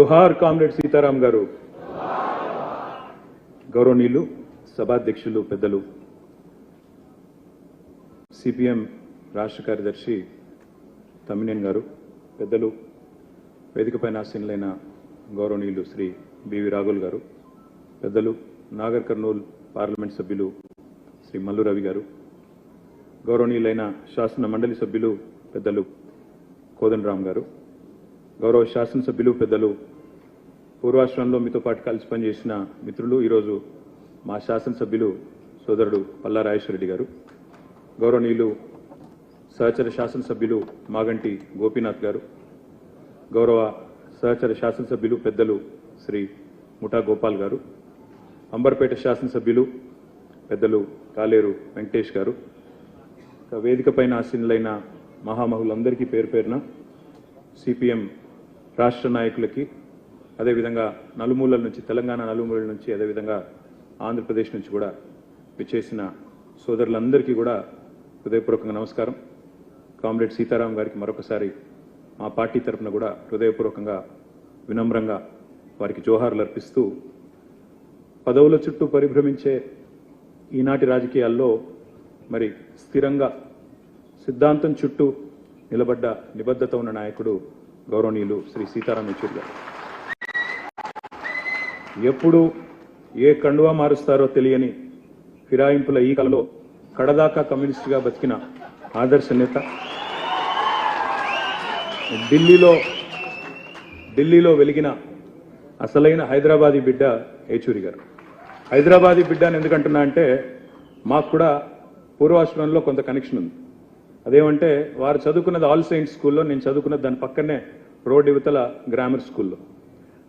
జోహార్ comrade Sitaram గారు. గౌరవనీయులు సభాధ్యక్షులు పెద్దలు సిపిఎం రాష్ట్ర కార్యదర్శి తమ్మినేని గారు పెద్దలు వేదికపైన ఆసీనులైన గౌరవనీయులు శ్రీ బివి రాఘుల్ గారు పెద్దలు నాగర్ కర్నూల్ పార్లమెంట్ సభ్యులు శ్రీ మల్లు రవి గారు గౌరవనీయులైన శాసన మండలి సభ్యులు పెద్దలు కోదండరామ్ గారు గౌరవ శాసనసభ్యులు పెద్దలు పూర్వాశ్రమంలో మీతో పాటు కలిసి పనిచేసిన మిత్రులు ఈరోజు మా శాసనసభ్యులు సోదరుడు పల్లా రాజేశ్వరరెడ్డి గారు గౌరవనీయులు సహచర శాసనసభ్యులు మాగంటి గోపీనాథ్ గారు గౌరవ సహచర శాసనసభ్యులు పెద్దలు శ్రీ ముఠా గోపాల్ గారు అంబర్పేట శాసనసభ్యులు పెద్దలు కాలేరు వెంకటేష్ గారు వేదికపైన ఆశీనులైన మహామహులందరికీ పేరు పేరున సిపిఎం రాష్ట్ర నాయకులకి అదేవిధంగా నలుమూలల నుంచి తెలంగాణ నలుమూలల నుంచి అదేవిధంగా ఆంధ్రప్రదేశ్ నుంచి కూడా విచ్చేసిన సోదరులందరికీ కూడా హృదయపూర్వకంగా నమస్కారం. కామ్రేడ్ సీతారాం గారికి మరొకసారి మా పార్టీ తరఫున కూడా హృదయపూర్వకంగా వినమ్రంగా వారికి జోహార్లు అర్పిస్తూ పదవుల చుట్టూ పరిభ్రమించే ఈనాటి రాజకీయాల్లో మరి స్థిరంగా సిద్ధాంతం చుట్టూ నిలబడ్డ నిబద్ధత ఉన్న నాయకుడు గౌరవనీయులు శ్రీ సీతారాం యచూరి గారు. ఎప్పుడు ఏ కండువా మారుస్తారో తెలియని ఫిరాయింపుల ఈ కలలో కడదాకా కమ్యూనిస్టుగా బతికిన ఆదర్శ నేత. ఢిల్లీలో ఢిల్లీలో వెలిగిన అసలైన హైదరాబాదీ బిడ్డ ఏచూరి గారు. హైదరాబాదీ బిడ్డ అని ఎందుకంటున్నా అంటే మాకు కూడా పూర్వాశ్రమంలో కొంత కనెక్షన్ ఉంది. అదేమంటే వారు చదువుకున్నది ఆల్ సైన్స్ స్కూల్లో నేను చదువుకున్నది దాని పక్కనే రోడ్ యువతల గ్రామర్ స్కూల్లో.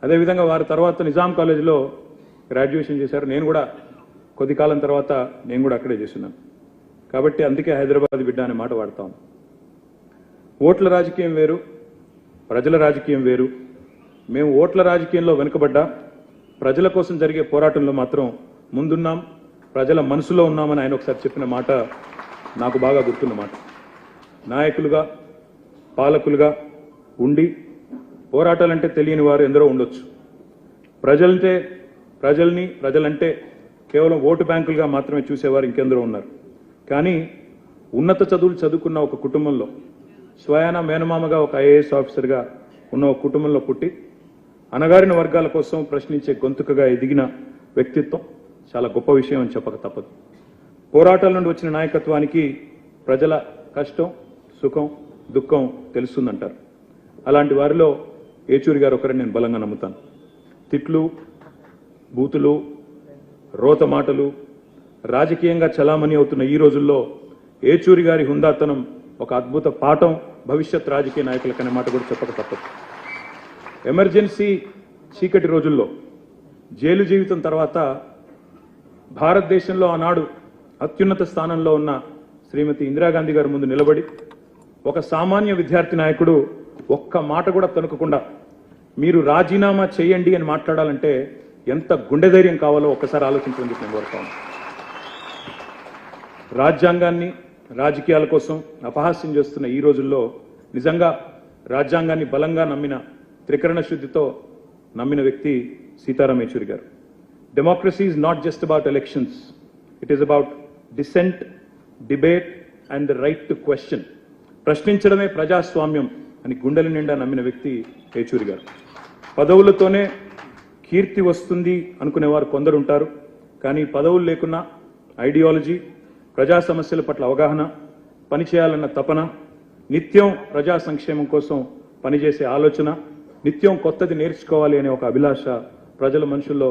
అదేవిధంగా వారి తర్వాత నిజాం కాలేజీలో గ్రాడ్యుయేషన్ చేశారు. నేను కూడా కొద్ది కాలం తర్వాత నేను కూడా అక్కడే చేస్తున్నాను. కాబట్టి అందుకే హైదరాబాద్ బిడ్డ అనే మాట వాడతాం. ఓట్ల రాజకీయం వేరు ప్రజల రాజకీయం వేరు. మేము ఓట్ల రాజకీయంలో వెనుకబడ్డా. ప్రజల కోసం జరిగే పోరాటంలో మాత్రం ముందున్నాం. ప్రజల మనసులో ఉన్నామని ఆయన ఒకసారి చెప్పిన మాట నాకు బాగా గుర్తున్నమాట నాయకులుగా పాలకులుగా ఉండి పోరాటాలంటే తెలియని వారు ఎందరో ఉండొచ్చు. ప్రజలంటే ప్రజల్ని ప్రజలంటే కేవలం ఓటు బ్యాంకులుగా మాత్రమే చూసేవారు ఇంకెందరో ఉన్నారు. కానీ ఉన్నత చదువులు చదువుకున్న ఒక కుటుంబంలో స్వయాన మేనమామగా ఒక ఐఏఎస్ ఆఫీసర్గా ఉన్న ఒక కుటుంబంలో పుట్టి అణగారిన వర్గాల కోసం ప్రశ్నించే గొంతుకగా ఎదిగిన వ్యక్తిత్వం చాలా గొప్ప విషయం అని చెప్పక తప్పదు. పోరాటాల నుండి వచ్చిన నాయకత్వానికి ప్రజల కష్టం సుఖం దుఃఖం తెలుస్తుందంటారు. అలాంటి వారిలో ఏచూరి గారు ఒకరిని నేను బలంగా నమ్ముతాను. తిట్లు బూతులు రోత మాటలు రాజకీయంగా చలామణి అవుతున్న ఈ రోజుల్లో ఏచూరి గారి హుందాతనం ఒక అద్భుత పాఠం భవిష్యత్ రాజకీయ నాయకులకనే మాట కూడా చెప్పక తప్పదు. ఎమర్జెన్సీ చీకటి రోజుల్లో జైలు జీవితం తర్వాత భారతదేశంలో ఆనాడు అత్యున్నత స్థానంలో ఉన్న శ్రీమతి ఇందిరాగాంధీ గారి ముందు నిలబడి ఒక సామాన్య విద్యార్థి నాయకుడు ఒక్క మాట కూడా తణుకకుండా మీరు రాజీనామా చేయండి అని మాట్లాడాలంటే ఎంత గుండె ధైర్యం కావాలో ఒక్కసారి ఆలోచించమని చెప్పి నేను కోరుతాను రాజ్యాంగాన్ని రాజకీయాల కోసం అపహాస్యం చేస్తున్న ఈ రోజుల్లో నిజంగా రాజ్యాంగాన్ని బలంగా నమ్మిన త్రికరణ శుద్ధితో నమ్మిన వ్యక్తి Sitaram Yechury garu. Democracy is not just about elections it is about dissent debate and the right to question ప్రశ్నించడమే ప్రజాస్వామ్యం. అని గుండెల నిండా నమ్మిన వ్యక్తి యేచూరి గారు. పదవులతోనే కీర్తి వస్తుంది అనుకునేవారు కొందరు ఉంటారు కానీ పదవులు లేకున్నా ఐడియాలజీ ప్రజా సమస్యల పట్ల అవగాహన పనిచేయాలన్న తపన నిత్యం ప్రజా సంక్షేమం కోసం పనిచేసే ఆలోచన నిత్యం కొత్తది నేర్చుకోవాలి అనే ఒక అభిలాష ప్రజల మనుషుల్లో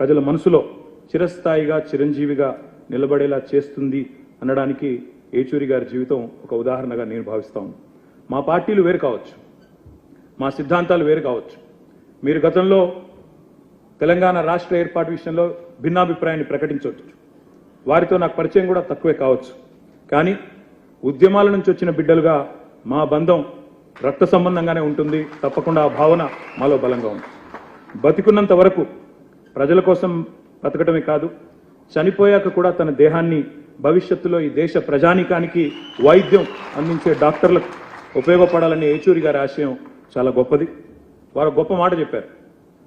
ప్రజల మనసులో చిరస్థాయిగా చిరంజీవిగా నిలబడేలా చేస్తుంది అనడానికి ఏచూరి గారి జీవితం ఒక ఉదాహరణగా నేను భావిస్తాను మా పార్టీలు వేరు కావచ్చు. మా సిద్ధాంతాలు వేరు కావచ్చు. మీరు గతంలో తెలంగాణ రాష్ట్ర ఏర్పాటు విషయంలో భిన్నాభిప్రాయాన్ని ప్రకటించవచ్చు వారితో నాకు పరిచయం కూడా తక్కువే కావచ్చు. కానీ ఉద్యమాల నుంచి వచ్చిన బిడ్డలుగా మా బంధం రక్త సంబంధంగానే ఉంటుంది. తప్పకుండా ఆ భావన మాలో బలంగా ఉంది. బతికున్నంత వరకు ప్రజల కోసం బతకటమే కాదు చనిపోయాక కూడా తన దేహాన్ని భవిష్యత్తులో ఈ దేశ ప్రజానీకానికి వైద్యం అందించే డాక్టర్లకు ఉపయోగపడాలనే ఏచూరి గారి ఆశయం చాలా గొప్పది. వారు గొప్ప మాట చెప్పారు.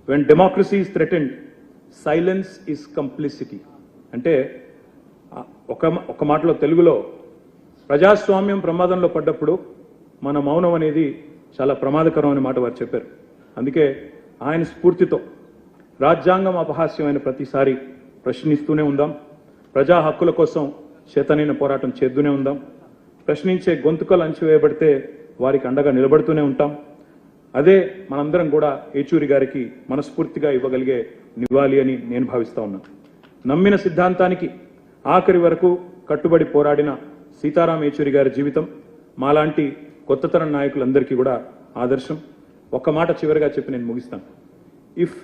When democracy is threatened silence is complicity అంటే ఒక ఒక మాటలో తెలుగులో ప్రజాస్వామ్యం ప్రమాదంలో పడ్డప్పుడు మన మౌనం అనేది చాలా ప్రమాదకరం అనే మాట వారు చెప్పారు. అందుకే ఆయన స్ఫూర్తితో రాజ్యాంగం అపహాస్యమైన ప్రతిసారి ప్రశ్నిస్తూనే ఉందాం. ప్రజా హక్కుల కోసం చేతనైన పోరాటం చేద్దునే ఉందాం. ప్రశ్నించే గొంతుకలు అంచివేయబడితే వారికి అండగా నిలబడుతూనే ఉంటాం. అదే మనందరం కూడా ఏచూరి గారికి మనస్ఫూర్తిగా ఇవ్వగలిగే నివాళి అని నేను భావిస్తా ఉన్నాను నమ్మిన సిద్ధాంతానికి ఆఖరి వరకు కట్టుబడి పోరాడిన సీతారాం ఏచూరి గారి జీవితం మాలాంటి కొత్త తరం నాయకులందరికీ కూడా ఆదర్శం. ఒక్క మాట చివరిగా చెప్పి నేను ముగిస్తాను. If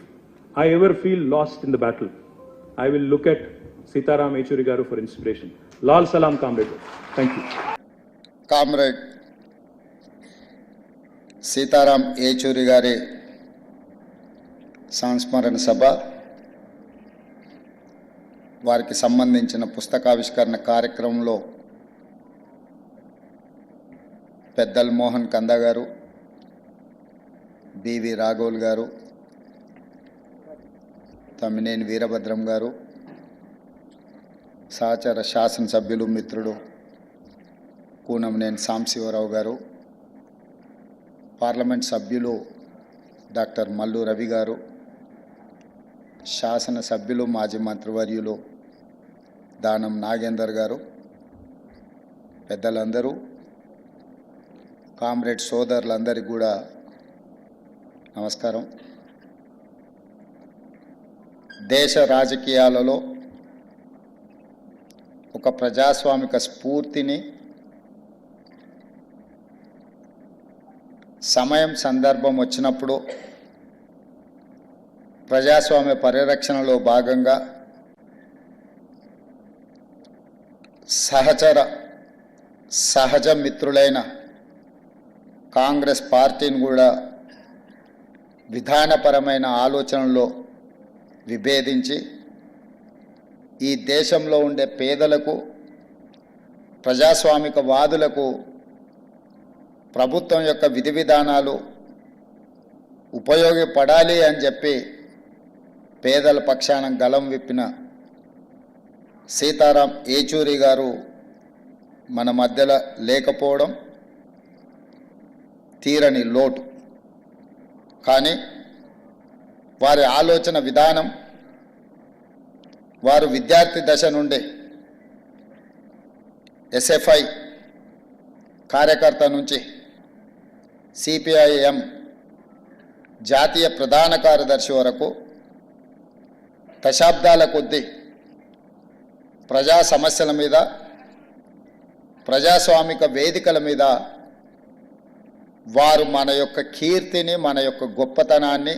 I ever feel lost in the battle I will look at Sitaram Yechury garu for inspiration Lal Salaam comrade thank you comrade Sitaram Yechury గారి సంస్మరణ సభ వారికి సంబంధించిన పుస్తకావిష్కరణ కార్యక్రమంలో పెద్దల్ మోహన్ కంద గారు బివి రాఘవుల్ గారు తమ్మినేని వీరభద్రం గారు సహచర శాసనసభ్యులు మిత్రుడు కూనంనేని సాంబశివరావు గారు పార్లమెంట్ సభ్యులు డాక్టర్ మల్లు రవి గారు శాసన సభ్యులు మాజీ మంత్రివర్యులు దానం నాగేందర్ గారు పెద్దలందరూ కామ్రేడ్ సోదరులందరికీ కూడా నమస్కారం. దేశ రాజకీయాలలో ఒక ప్రజాస్వామిక స్ఫూర్తిని సమయం సందర్భం వచ్చినప్పుడు ప్రజాస్వామ్య పరిరక్షణలో భాగంగా సహచర సహజ మిత్రులైన కాంగ్రెస్ పార్టీని కూడా విధానపరమైన ఆలోచనలో విభేదించి ఈ దేశంలో ఉండే పేదలకు ప్రజాస్వామిక వాదులకు ప్రభుత్వం యొక్క విధి విధానాలు ఉపయోగపడాలి అని చెప్పి పేదల పక్షాన గలం విప్పిన సీతారాం ఏచూరి గారు మన మధ్యలో లేకపోవడం తీరని లోటు. కానీ వారి ఆలోచన విధానం వారు విద్యార్థి దశ నుండి ఎస్ఎఫ్ఐ కార్యకర్త నుంచి సిపిఐఎం జాతీయ ప్రధాన కార్యదర్శి వరకు దశాబ్దాల కొద్దీ ప్రజా సమస్యల మీద ప్రజాస్వామిక వేదికల మీద వారు మన యొక్క కీర్తిని మన యొక్క గొప్పతనాన్ని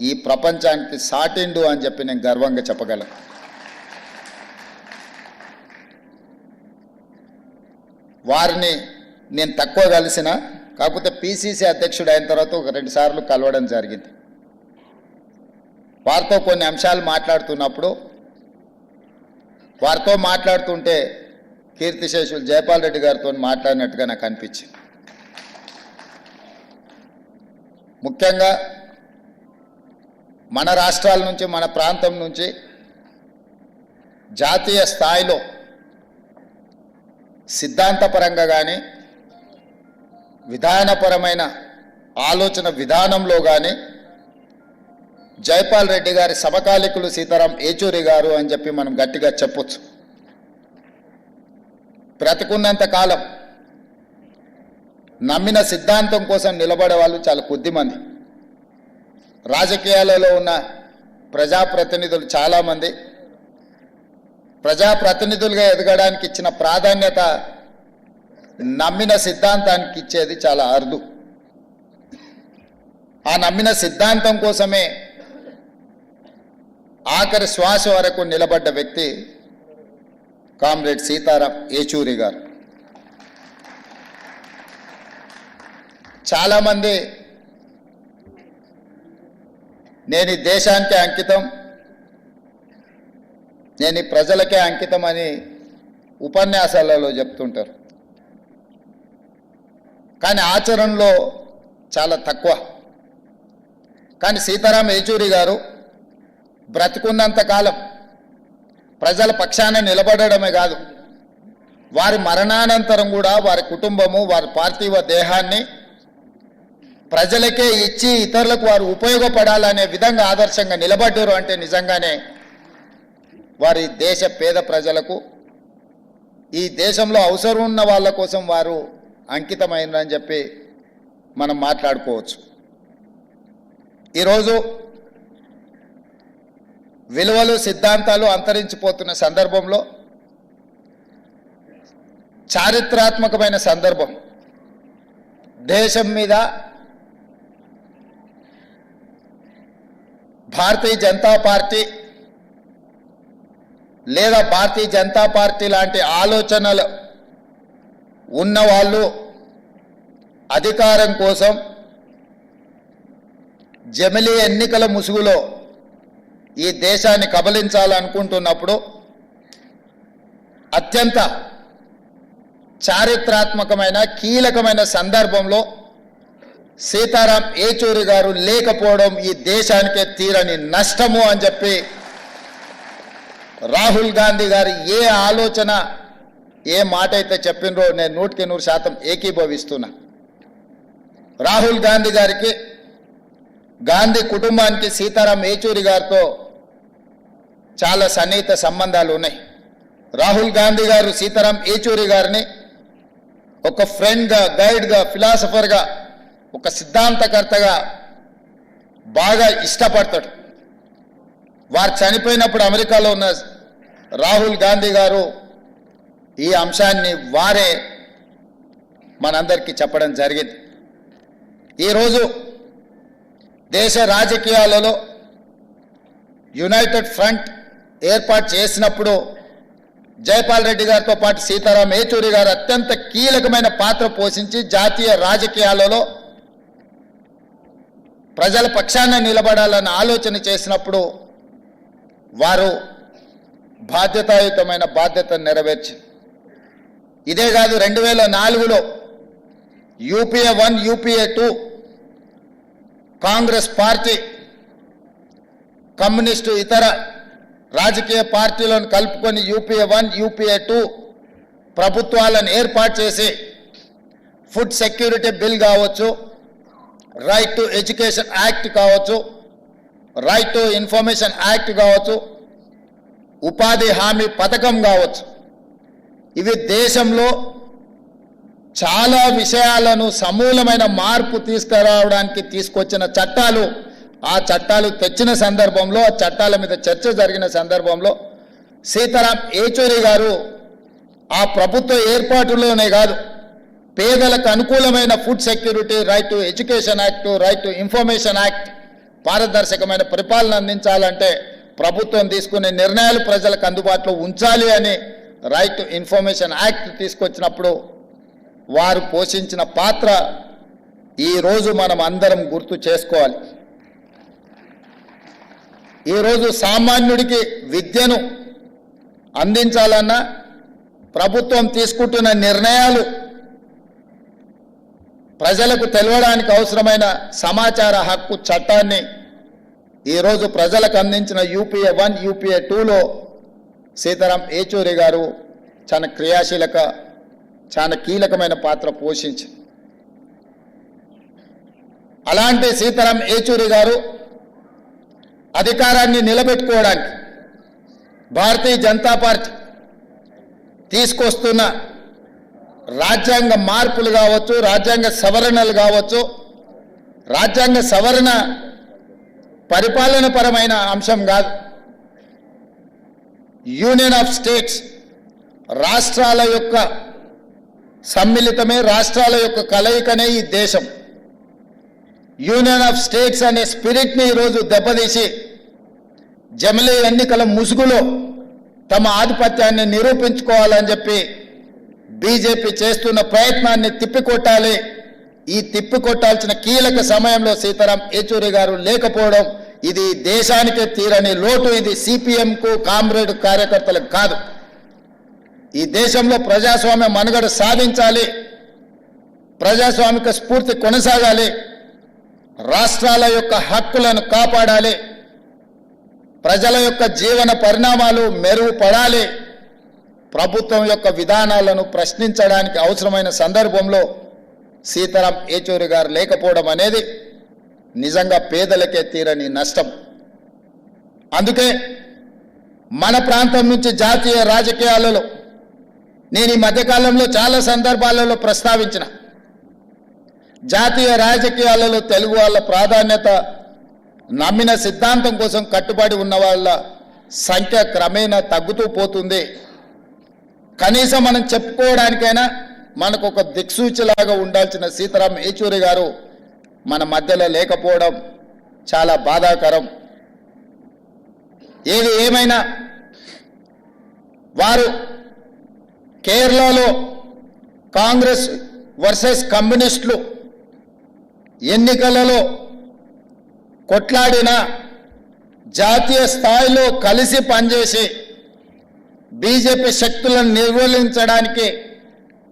ఈ ప్రపంచానికి సాటిండు అని చెప్పి నేను గర్వంగా చెప్పగలను. వారిని నేను తక్కువ కలిసిన కాకపోతే పిసిసి అధ్యక్షుడు అయిన తర్వాత ఒక రెండు సార్లు కలవడం జరిగింది. వారితో కొన్ని అంశాలు మాట్లాడుతున్నప్పుడు వారితో మాట్లాడుతుంటే కీర్తిశేషులు జయపాల్ రెడ్డి గారితో మాట్లాడినట్టుగా నాకు అనిపించింది. ముఖ్యంగా మన రాష్ట్రాల నుంచి మన ప్రాంతం నుంచి జాతీయ స్థాయిలో సిద్ధాంతపరంగా కానీ విధానపరమైన ఆలోచన విధానంలో కానీ జైపాల్ రెడ్డి గారి సమకాలికులు సీతారాం ఏచూరి గారు అని చెప్పి మనం గట్టిగా చెప్పొచ్చు. బ్రతికున్నంత కాలం నమ్మిన సిద్ధాంతం కోసం నిలబడే వాళ్ళు చాలా కొద్దిమంది. రాజకీయాలలో ఉన్న ప్రజాప్రతినిధులు చాలామంది ప్రజాప్రతినిధులుగా ఎదగడానికి ఇచ్చిన ప్రాధాన్యత నమ్మిన సిద్ధాంతానికి ఇచ్చేది చాలా అరుదు. ఆ నమ్మిన సిద్ధాంతం కోసమే ఆఖరి శ్వాస వరకు నిలబడ్డ వ్యక్తి కామ్రేడ్ సీతారాం ఏచూరి గారు. చాలామంది నేను ఈ దేశానికి అంకితం నేను ఈ ప్రజలకే అంకితం అని ఉపన్యాసాలలో చెప్తుంటారు. కానీ ఆచరణలో చాలా తక్కువ. కానీ సీతారాం యేచూరి గారు బ్రతికున్నంత కాలం ప్రజల పక్షాన నిలబడడమే కాదు వారి మరణానంతరం కూడా వారి కుటుంబము వారి పార్థివ దేహాన్ని ప్రజలకే ఇచ్చి ఇతరులకు వారు ఉపయోగపడాలనే విధంగా ఆదర్శంగా నిలబడ్డారు అంటే నిజంగానే వారి దేశ పేద ప్రజలకు ఈ దేశంలో అవసరం ఉన్న వాళ్ళ కోసం వారు అంకితమైందని చెప్పి మనం మాట్లాడుకోవచ్చు. ఈరోజు విలువలు సిద్ధాంతాలు అంతరించిపోతున్న సందర్భంలో చారిత్రాత్మకమైన సందర్భం దేశం మీద భారతీయ జనతా పార్టీ లేదా భారతీయ జనతా పార్టీ లాంటి ఆలోచనలు ఉన్నవాళ్ళు అధికారం కోసం జమిలీ ఎన్నికల ముసుగులో ఈ దేశాన్ని కబలించాలనుకుంటున్నప్పుడు అత్యంత చారిత్రాత్మకమైన కీలకమైన సందర్భంలో సీతారాం ఏచూరి గారు లేకపోవడం ఈ దేశానికే తీరని నష్టము అని చెప్పి రాహుల్ గాంధీ గారి ఏ ఆలోచన ఏ మాట అయితే చెప్పినరో నేను నూటికి నూరు శాతం ఏకీభవిస్తున్నా. రాహుల్ గాంధీ గారికి గాంధీ కుటుంబానికి సీతారాం ఏచూరి గారితో చాలా సన్నిహిత సంబంధాలు ఉన్నాయి. రాహుల్ గాంధీ గారు సీతారాం ఏచూరి గారిని ఒక ఫ్రెండ్గా గైడ్గా ఫిలాసఫర్గా ఒక సిద్ధాంతకర్తగా బాగా ఇష్టపడతాడు. వారు చనిపోయినప్పుడు అమెరికాలో ఉన్న రాహుల్ గాంధీ గారు ఈ అంశాన్ని వారే మనందరికీ చెప్పడం జరిగింది. ఈరోజు దేశ రాజకీయాలలో యునైటెడ్ ఫ్రంట్ ఏర్పాటు చేసినప్పుడు జైపాల్ రెడ్డి గారితో పాటు సీతారాం ఏచూరి గారు అత్యంత కీలకమైన పాత్ర పోషించి జాతీయ రాజకీయాలలో ప్రజల పక్షాన నిలబడాలని ఆలోచన చేసినప్పుడు వారు బాధ్యతాయుతమైన బాధ్యతను నెరవేర్చి ఇదే కాదు రెండు వేల నాలుగులో UPA one UPA two Congress party communist ఇతర రాజకీయ పార్టీలను కలుపుకొని యూపీఏ వన్ యూపీఏ టూ ప్రభుత్వాలను ఏర్పాటు చేసి ఫుడ్ సెక్యూరిటీ బిల్ కావచ్చు రైట్ టు ఎడ్యుకేషన్ యాక్ట్ కావచ్చు రైట్ టు ఇన్ఫర్మేషన్ యాక్ట్ కావచ్చు ఉపాధి హామీ పథకం కావచ్చు. ఇది దేశంలో చాలా విషయాలను సమూలమైన మార్పు తీసుకురావడానికి తీసుకొచ్చిన చట్టాలు. ఆ చట్టాలు తెచ్చిన సందర్భంలో ఆ చట్టాల మీద చర్చ జరిగిన సందర్భంలో సీతారాం ఏచూరి గారు ఆ ప్రభుత్వ ఏర్పాటులోనే కాదు పేదలకు అనుకూలమైన food security right to education act right to information act పారదర్శకమైన పరిపాలన అందించాలంటే ప్రభుత్వం తీసుకునే నిర్ణయాలు ప్రజలకు అందుబాటులో ఉంచాలి అని రైట్ టు ఇన్ఫర్మేషన్ యాక్ట్ తీసుకొచ్చినప్పుడు వారు పోషించిన పాత్ర ఈరోజు మనం అందరం గుర్తు చేసుకోవాలి. ఈరోజు సామాన్యుడికి విద్యను అందించాలన్నా ప్రభుత్వం తీసుకుంటున్న నిర్ణయాలు ప్రజలకు తెలవడానికి అవసరమైన సమాచార హక్కు చట్టాన్ని ఈరోజు ప్రజలకు అందించిన యూపీఏ వన్ యూపీఏ టూలో సీతారాం ఏచూరి గారు చాలా క్రియాశీలక చాలా కీలకమైన పాత్ర పోషించి అలాంటి సీతారాం ఏచూరి గారు అధికారాన్ని నిలబెట్టుకోవడానికి భారతీయ జనతా పార్టీ తీసుకొస్తున్న రాజ్యాంగ మార్పులు కావచ్చు రాజ్యాంగ సవరణలు కావచ్చు రాజ్యాంగ సవరణ పరిపాలన పరమైన అంశం కాదు. యూనియన్ ఆఫ్ స్టేట్స్ రాష్ట్రాల యొక్క సమ్మిళితమే రాష్ట్రాల యొక్క కలయికనే ఈ దేశం. యూనియన్ ఆఫ్ స్టేట్స్ అనే స్పిరిట్ని ఈరోజు దెబ్బతీసి జమిలీ ఎన్నికల ముసుగులో తమ ఆధిపత్యాన్ని నిరూపించుకోవాలని చెప్పి బీజేపీ చేస్తున్న ప్రయత్నాన్ని తిప్పికొట్టాలి. ఈ తిప్పికొట్టాల్సిన కీలక సమయంలో సీతారాం ఏచూరి గారు లేకపోవడం ఇది దేశానికే తీరని లోటు ఇది సిపిఎంకు కామ్రేడ్ కార్యకర్తలకు కాదు. ఈ దేశంలో ప్రజాస్వామ్య మనుగడ సాధించాలి ప్రజాస్వామిక స్ఫూర్తి కొనసాగాలి రాష్ట్రాల యొక్క హక్కులను కాపాడాలి ప్రజల యొక్క జీవన పరిణామాలు మెరుగుపడాలి. ప్రభుత్వం యొక్క విధానాలను ప్రశ్నించడానికి అవసరమైన సందర్భంలో సీతారాం ఏచూరి గారు లేకపోవడం అనేది నిజంగా పేదలకే తీరని నష్టం. అందుకే మన ప్రాంతం నుంచి జాతీయ రాజకీయాలలో నేను ఈ మధ్యకాలంలో చాలా సందర్భాలలో ప్రస్తావించిన జాతీయ రాజకీయాలలో తెలుగు వాళ్ళ ప్రాధాన్యత నమ్మిన సిద్ధాంతం కోసం కట్టుబడి ఉన్న వాళ్ళ సంఖ్య క్రమేణా తగ్గుతూ పోతుంది. కనీసం మనం చెప్పుకోవడానికైనా మనకు ఒక దిక్సూచిలాగా ఉండాల్సిన సీతారాం ఏచూరి గారు మన మధ్యలో లేకపోవడం చాలా బాధాకరం. ఏది ఏమైనా వారు కేరళలో కాంగ్రెస్ వర్సెస్ కమ్యూనిస్టులు ఎన్నికలలో కొట్లాడిన జాతీయ స్థాయిలో కలిసి పనిచేసి బీజేపీ శక్తులను నిర్వహించడానికి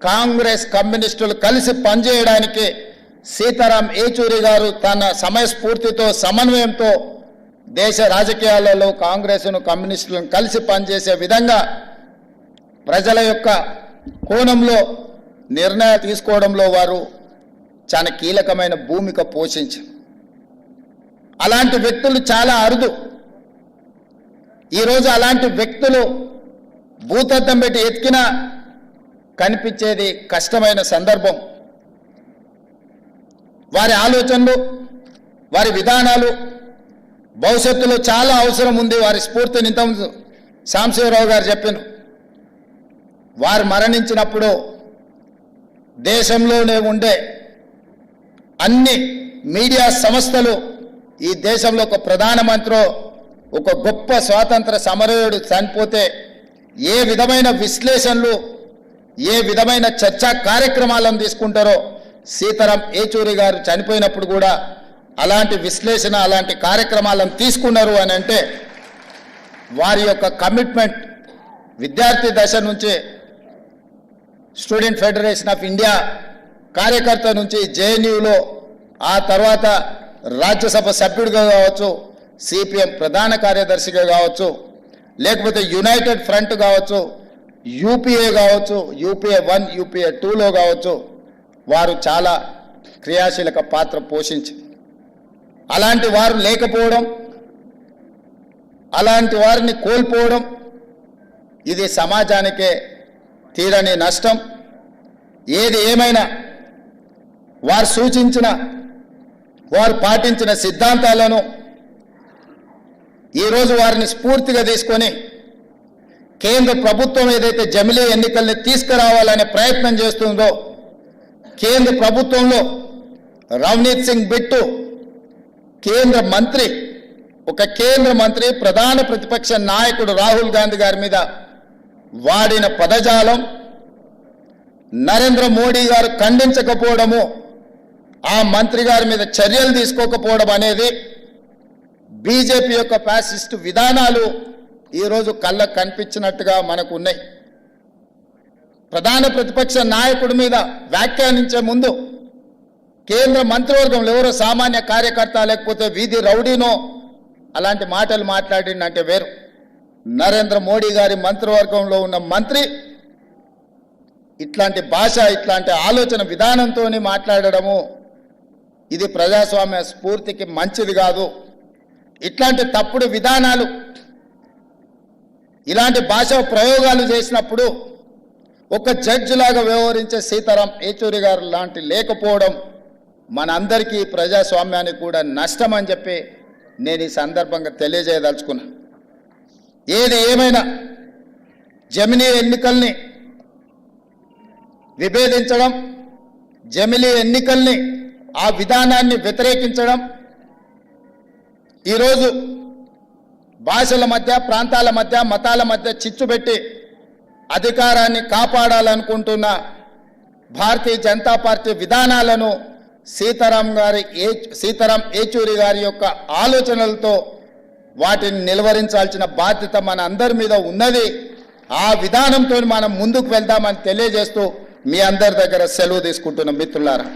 కాంగ్రెస్ కమ్యూనిస్టులు కలిసి పనిచేయడానికి సీతారాం ఏచూరి గారు తన సమయస్ఫూర్తితో సమన్వయంతో దేశ రాజకీయాలలో కాంగ్రెస్ను కమ్యూనిస్టులను కలిసి పనిచేసే విధంగా ప్రజల యొక్క కోణంలో నిర్ణయాలు తీసుకోవడంలో వారు చాలా కీలకమైన భూమిక పోషించారు. అలాంటి వ్యక్తులు చాలా అరుదు. ఈరోజు అలాంటి వ్యక్తులు భూతద్దం పెట్టి ఎతికినా కనిపించేది కష్టమైన సందర్భం. వారి ఆలోచనలు వారి విధానాలు భవిష్యత్తులో చాలా అవసరం ఉంది వారి స్ఫూర్తిని ఇంత సాంశివరావు గారు చెప్పాను వారు మరణించినప్పుడు దేశంలోనే ఉండే అన్ని మీడియా సంస్థలు ఈ దేశంలో ఒక ప్రధానమంత్రి ఒక గొప్ప స్వాతంత్ర సమరయుడు చనిపోతే ఏ విధమైన విశ్లేషణలు ఏ విధమైన చర్చా కార్యక్రమాలను తీసుకుంటారో సీతారాం ఏచూరి గారు చనిపోయినప్పుడు కూడా అలాంటి విశ్లేషణ అలాంటి కార్యక్రమాలను తీసుకున్నారు అని అంటే వారి యొక్క కమిట్మెంట్ విద్యార్థి దశ నుంచి స్టూడెంట్ ఫెడరేషన్ ఆఫ్ ఇండియా కార్యకర్త నుంచి జేఎన్యూలో ఆ తర్వాత రాజ్యసభ సభ్యుడిగా కావచ్చు సిపిఎం ప్రధాన కార్యదర్శిగా కావచ్చు లేకపోతే యునైటెడ్ ఫ్రంట్ కావచ్చు యూపీఏ కావచ్చు యూపీఏ వన్ యూపీఏ టూలో కావచ్చు వారు చాలా క్రియాశీలక పాత్ర పోషించి అలాంటి వారు లేకపోవడం అలాంటి వారిని కోల్పోవడం ఇది సమాజానికే తీరని నష్టం. ఏది ఏమైనా వారు సూచించిన వారు పాటించిన సిద్ధాంతాలను ఈరోజు వారిని స్ఫూర్తిగా తీసుకొని కేంద్ర ప్రభుత్వం ఏదైతే జమిలీ ఎన్నికల్ని తీసుకురావాలనే ప్రయత్నం చేస్తుందో కేంద్ర ప్రభుత్వంలో రవనీత్ సింగ్ బిట్టు కేంద్ర మంత్రి ఒక కేంద్ర మంత్రి ప్రధాన ప్రతిపక్ష నాయకుడు రాహుల్ గాంధీ గారి మీద వాడిన పదజాలం నరేంద్ర మోడీ గారు ఖండించకపోవడము ఆ మంత్రి గారి మీద చర్యలు తీసుకోకపోవడం అనేది బీజేపీ యొక్క ఫ్యాసిస్ట్ విధానాలు ఈరోజు కళ్ళకు కనిపించినట్టుగా మనకు ఉన్నాయి. ప్రధాన ప్రతిపక్ష నాయకుడి మీద వ్యాఖ్యానించే ముందు కేంద్ర మంత్రివర్గంలో ఎవరో సామాన్య కార్యకర్త లేకపోతే వీధి రౌడీనో అలాంటి మాటలు మాట్లాడిందంటే వేరు. నరేంద్ర మోడీ గారి మంత్రివర్గంలో ఉన్న మంత్రి ఇట్లాంటి భాష ఇట్లాంటి ఆలోచన విధానంతో మాట్లాడడము ఇది ప్రజాస్వామ్య స్ఫూర్తికి మంచిది కాదు. ఇట్లాంటి తప్పుడు విధానాలు ఇలాంటి భాష ప్రయోగాలు చేసినప్పుడు ఒక జడ్జి లాగా వ్యవహరించే సీతారాం ఏచూరి గారు లాంటి లేకపోవడం మనందరికీ ప్రజాస్వామ్యానికి కూడా నష్టం అని చెప్పి నేను ఈ సందర్భంగా తెలియజేయదలుచుకున్నా. ఏది ఏమైనా జమినీ ఎన్నికల్ని విభేదించడం జమిలీ ఎన్నికల్ని ఆ విధానాన్ని వ్యతిరేకించడం ఈరోజు భాషల మధ్య ప్రాంతాల మధ్య మతాల మధ్య చిచ్చు పెట్టి అధికారాన్ని కాపాడాలనుకుంటున్న భారతీయ జనతా పార్టీ విధానాలను సీతారాం గారి ఏ సీతారాం ఏచూరి గారి యొక్క ఆలోచనలతో వాటిని నిలువరించాల్సిన బాధ్యత మన అందరి మీద ఉన్నది. ఆ విధానంతో మనం ముందుకు వెళ్దామని తెలియజేస్తూ మీ అందరి దగ్గర సెలవు తీసుకుంటున్న మిత్రులారా.